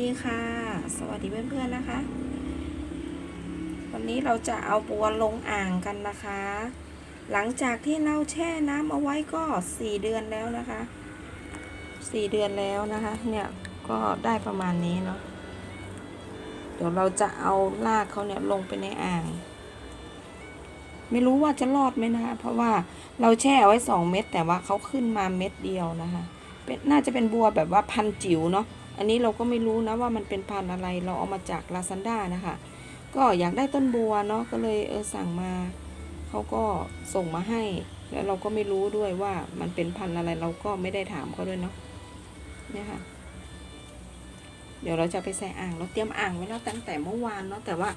ดีค่ะ สวัสดีเพื่อนๆนะคะ วันนี้เราจะเอาบัวลงอ่างกันนะคะ หลังจากที่เราแช่น้ำเอาไว้ก็สี่เดือนแล้วนะคะสี่เดือนแล้วนะคะ เนี่ยก็ได้ประมาณนี้เนาะเดี๋ยวเราจะเอาลากเขาเนี่ยลงไปในอ่าง ไม่รู้ว่าจะรอดไหมนะคะ เพราะว่าเราแช่เอาไว้สองเม็ดแต่ว่าเขาขึ้นมาเม็ดเดียวนะคะ เป็นน่าจะเป็นบัวแบบว่าพันจิ๋วเนาะ อันนี้เราก็ไม่รู้นะว่ามันเป็นพันธุ์อะไร เราเอามาจากลาซ a นด้านะคะ ก็อยากได้ต้นบัวเนาะ ก็เลยเออสั่งมา เขาก็ส่งมาให้ แล้วเราก็ไม่รู้ด้วยว่ามันเป็นพันธุ์อะไร เราก็ไม่ได้ถามเขาด้วยเนาะ เนี่ยค่ะ เดี๋ยวเราจะไปใส่อ่าง เราเตรียมอ่างไว้แล้วตั้งแต่เมื่อวานเนาะ แต่ว่า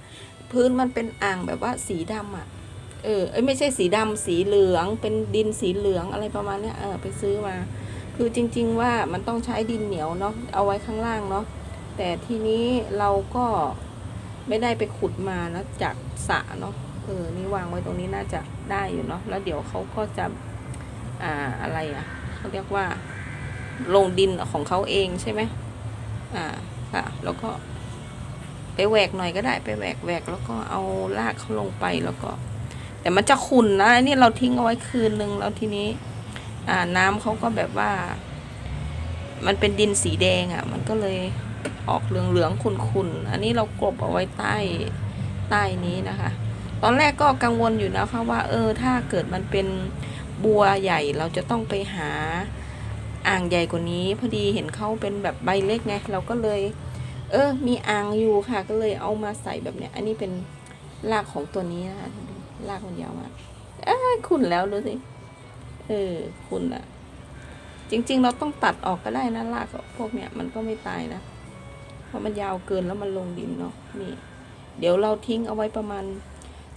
พื้นมันเป็นอ่างแบบว่าสีดำอะ่ะ เออเอ้ยไม่ใช่สีดำสีเหลือง เป็นดินสีเหลืองอะไรประมาณเนี้ย เออ ไปซื้อมา คือจริง ๆว่ามันต้องใช้ดินเหนียวเนาะเอาไว้ข้างล่างเนาะแต่ทีนี้เราก็ไม่ได้ไปขุดมานะจากสระเนาะเออนี่วางไว้ตรงนี้น่าจะได้อยู่เนาะแล้วเดี๋ยวเขาก็จะอ่าอะไรอะ่ะเขาเรียกว่าลงดินของเขาเองใช่ไหมอ่าค่ะแล้วก็ไปแหวกหน่อยก็ได้ไปแหวกแหวกแล้วก็เอาลากเขาลงไปแล้วก็ แต่มันจะขุนนะอันนี่เราทิ้งเอาไว้คืนนึงแล้วทีนี้ น้ำเขาก็แบบว่า มันเป็นดินสีแดงอะ่ะ มันก็เลยออกเหลืองๆขุ่นๆ อันนี้เรากลบเอาไว้ใต้ใต้นี้นะคะ ตอนแรกก็กังวลอยู่นะคะว่า เออ ถ้าเกิดมันเป็นบัวใหญ่เราจะต้องไปหาอ่างใหญ่กว่านี้ พอดีเห็นเขาเป็นแบบใบเล็กไง เราก็เลย เออ มีอ่างอยู่ค่ะ ก็เลยเอามาใส่แบบเนี้ย อันนี้เป็นรากของตัวนี้นะคะรากมันยาวมากเอ้ยขุ่นแล้วดูสิ เออ คุณอะจริง ๆ เราต้องตัดออกก็ได้นะรากพวกเนี้ยมันก็ไม่ตายนะ เพราะมันยาวเกินแล้วมันลงดินเนาะนี่ เดี๋ยวเราทิ้งเอาไว้ประมาณ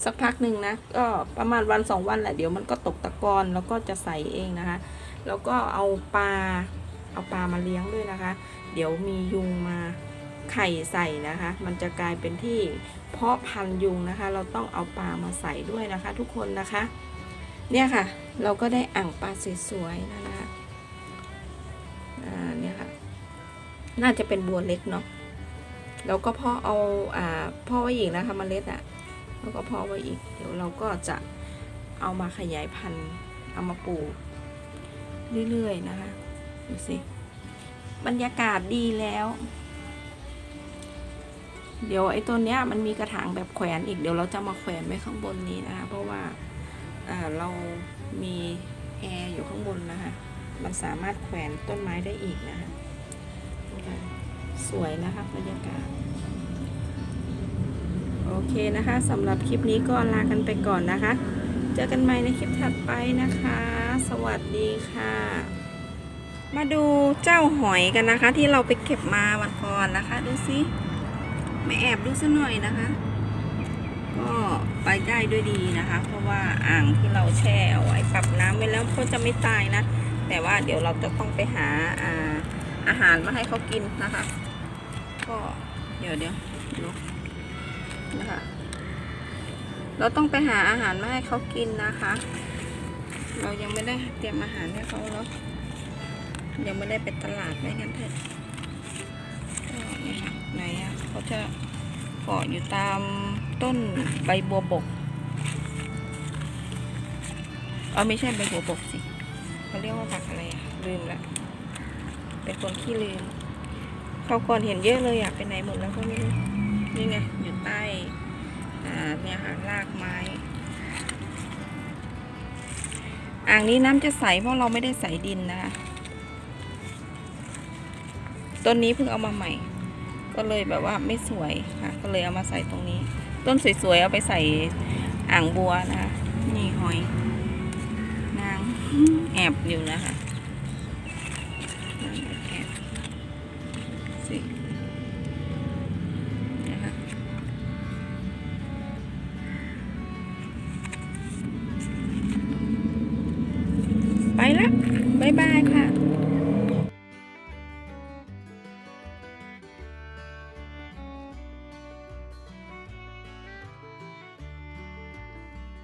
สักพักหนึ่งนะ ก็ประมาณวันสองวันแหละเดี๋ยวมันก็ตกตะกอนแล้วก็จะใส่เองนะคะ แล้วก็เอาปลาเอาปลามาเลี้ยงด้วยนะคะ เดี๋ยวมียุงมาไข่ใส่นะคะ มันจะกลายเป็นที่เพาะพันยุงนะคะ เราต้องเอาปลามาใส่ด้วยนะคะ ทุกคนนะคะ เนี่ยค่ะ เราก็ได้อ่างปลาสวยๆแล้วนะคะอ่าเนี่ยค่ะ น่าจะเป็นบัวเล็กเนาะแล้วก็พ่อเอาอ่าพ่อไว้อีกนะคะมเมล็ดอะ่ะแล้วก็พ่อไว้อีก เดี๋ยวเราก็จะเอามาขยายพันธุ์เอามาปลูกเรื่อยๆนะคะดูสิบรรยากาศดีแล้ว เดี๋ยวไอ้ตัวเนี้ยมันมีกระถางแบบแขวนอีกเดี๋ยวเราจะมาแขวนไว้ข้างบนนี้นะคะเพราะว่า เรามีแอร์อยู่ข้างบนนะคะ มันสามารถแขวนต้นไม้ได้อีกนะคะสวยนะคะบรรยากาศ โอเคนะคะสำหรับคลิปนี้ก็ลากันไปก่อนนะคะ เจอกันใหม่ในคลิปถัดไปนะคะ สวัสดีค่ะ มาดูเจ้าหอยกันนะคะ ที่เราไปเก็บมาวันก่อนนะคะ ดูสิไม่แอบดูซะหน่อยนะคะ ก็ไปได้ด้วยดีนะคะ เพราะว่าอ่างที่เราแช่เอาไว้ปรับน้ำไว้แล้วก็จะไม่ตายนะ แต่ว่าเดี๋ยวเราจะต้องไปหาอาอาหารมาให้เขากินนะคะ ก็เดี๋ยวเดี๋ยวนะคะเราต้องไปหาอาหารมาให้เขากินนะคะ เรายังไม่ได้เตรียมอาหารให้เขาเนาะยังไม่ได้ไปตลาดไม่งั้นเถอะก็เนี่ยค่ะไหนอะเขาจะ เกาะอยู่ตามต้นใบบัวบก เออไม่ใช่ใบบัวบกสิเขาเรียกว่าผักอะไรอะลืมละเป็นคนขี้ลืมเขาก่อนเห็นเยอะเลยอะไปไหนหมดแล้วก็ไม่รู้นี่ไงอยู่ใต้อ่าเนี่ยค่ะรากไม้ อ่างนี้น้ำจะใสเพราะเราไม่ได้ใสดินนะคะต้นนี้เพิ่งเอามาใหม่ ก็เลยแบบว่าไม่สวยค่ะ ก็เลยเอามาใส่ตรงนี้ ต้นสวยๆเอาไปใส่อ่างบัวนะคะนี่หอย นางแอบอยู่นะคะนางแอบสินะคะไปละบ๊ายบายค่ะ